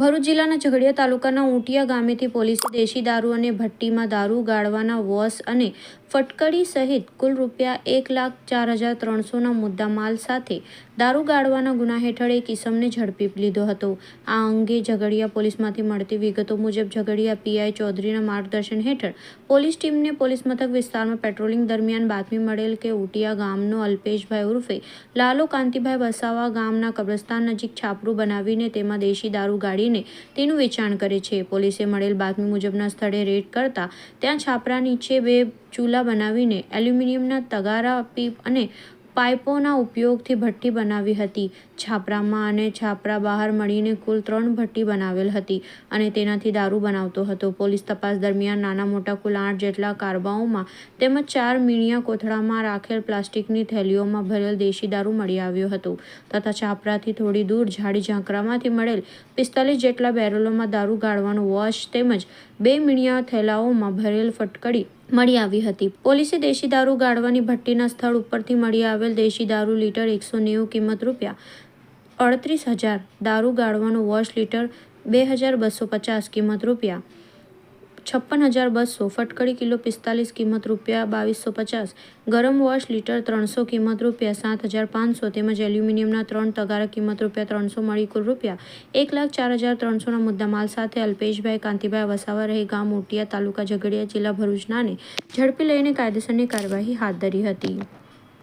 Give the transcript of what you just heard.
ભરૂચ જિલ્લાના ઝઘડિયા તાલુકાના ઊંટિયા ગામેથી પોલીસે દેશી દારૂ અને ભટ્ટીમાં દારૂ ગાળવાના વોશ અને ફટકડી સહિત કુલ રૂપિયા એક લાખ ચાર હજાર ત્રણસોના મુદ્દા માલ સાથે દારૂ ગાળવાના ગુના હેઠળ એક ઇસમને ઝડપી લીધો હતો. આ અંગે ઝઘડિયા પોલીસમાંથી મળતી વિગતો મુજબ ઝઘડિયા પીઆઈ ચૌધરીના માર્ગદર્શન હેઠળ પોલીસ ટીમને પોલીસ મથક વિસ્તારમાં પેટ્રોલિંગ દરમિયાન બાતમી મળેલ કે ઉટિયા ગામનો અલ્પેશભાઈ ઉર્ફે લાલો કાંતિભાઈ વસાવા ગામના કબ્રસ્તાન નજીક છાપરું બનાવીને તેમાં દેશી દારૂ ગાળીને તેનું વેચાણ કરે છે. પોલીસે મળેલ બાતમી મુજબના સ્થળે રેડ કરતા ત્યાં છાપરા નીચે બે ચૂલા બનાવીને એલ્યુમિનિયમના તગારા, પીપ અને પાઇપોના ઉપયોગથી ભઠ્ઠી બનાવી હતી. છાપરામાં અને છાપરા બહાર મળીને કુલ ત્રણ ભઠ્ઠી બનાવેલ હતી અને તેનાથી દારૂ બનાવતો હતો. પોલીસ તપાસ દરમિયાન નાના મોટા કુલ આઠ જેટલા કારબાઓમાં તેમજ ચાર મીણિયા કોથળામાં રાખેલ પ્લાસ્ટિકની થેલીઓમાં ભરેલ દેશી દારૂ મળી આવ્યો હતો તથા છાપરાથી થોડી દૂર ઝાડી ઝાંકરામાંથી મળેલ પિસ્તાલીસ જેટલા બેરલોમાં દારૂ ગાળવાનું વોશ તેમજ બે મીણિયા થેલાઓમાં ભરેલ ફટકડી મળી આવી હતી. પોલીસે દેશી દારૂ ગાળવાની ભટ્ટીના સ્થળ ઉપરથી મળી આવેલ દેશી દારૂ લીટર એકસો નેવું કિંમત રૂપિયા અડત્રીસ હજાર દારૂ ગાળવાનું વોશ લીટર બે હજાર બસો પચાસ કિંમત રૂપિયા છપ્પન હજાર બસો, ફટકડી કિલો પિસ્તાલીસ કિંમત રૂપિયા બાવીસો પચાસ, ગરમ વોશ લીટર ત્રણસો કિંમત રૂપિયા, સાત હજાર પાંચસો તેમજ એલ્યુમિનિયમના ત્રણ તગારા કિંમત રૂપિયા, ત્રણસો મળી કુલ રૂપિયા. એક લાખ ચાર હજાર ત્રણસોના મુદ્દામાલ સાથે અલ્પેશભાઈ કાંતિભાઈ વસાવા રહે ગામ મોટિયા તાલુકા ઝઘડિયા જિલ્લા ભરૂચનાને ઝડપી લઈને કાયદેસરની કાર્યવાહી હાથ ધરી હતી.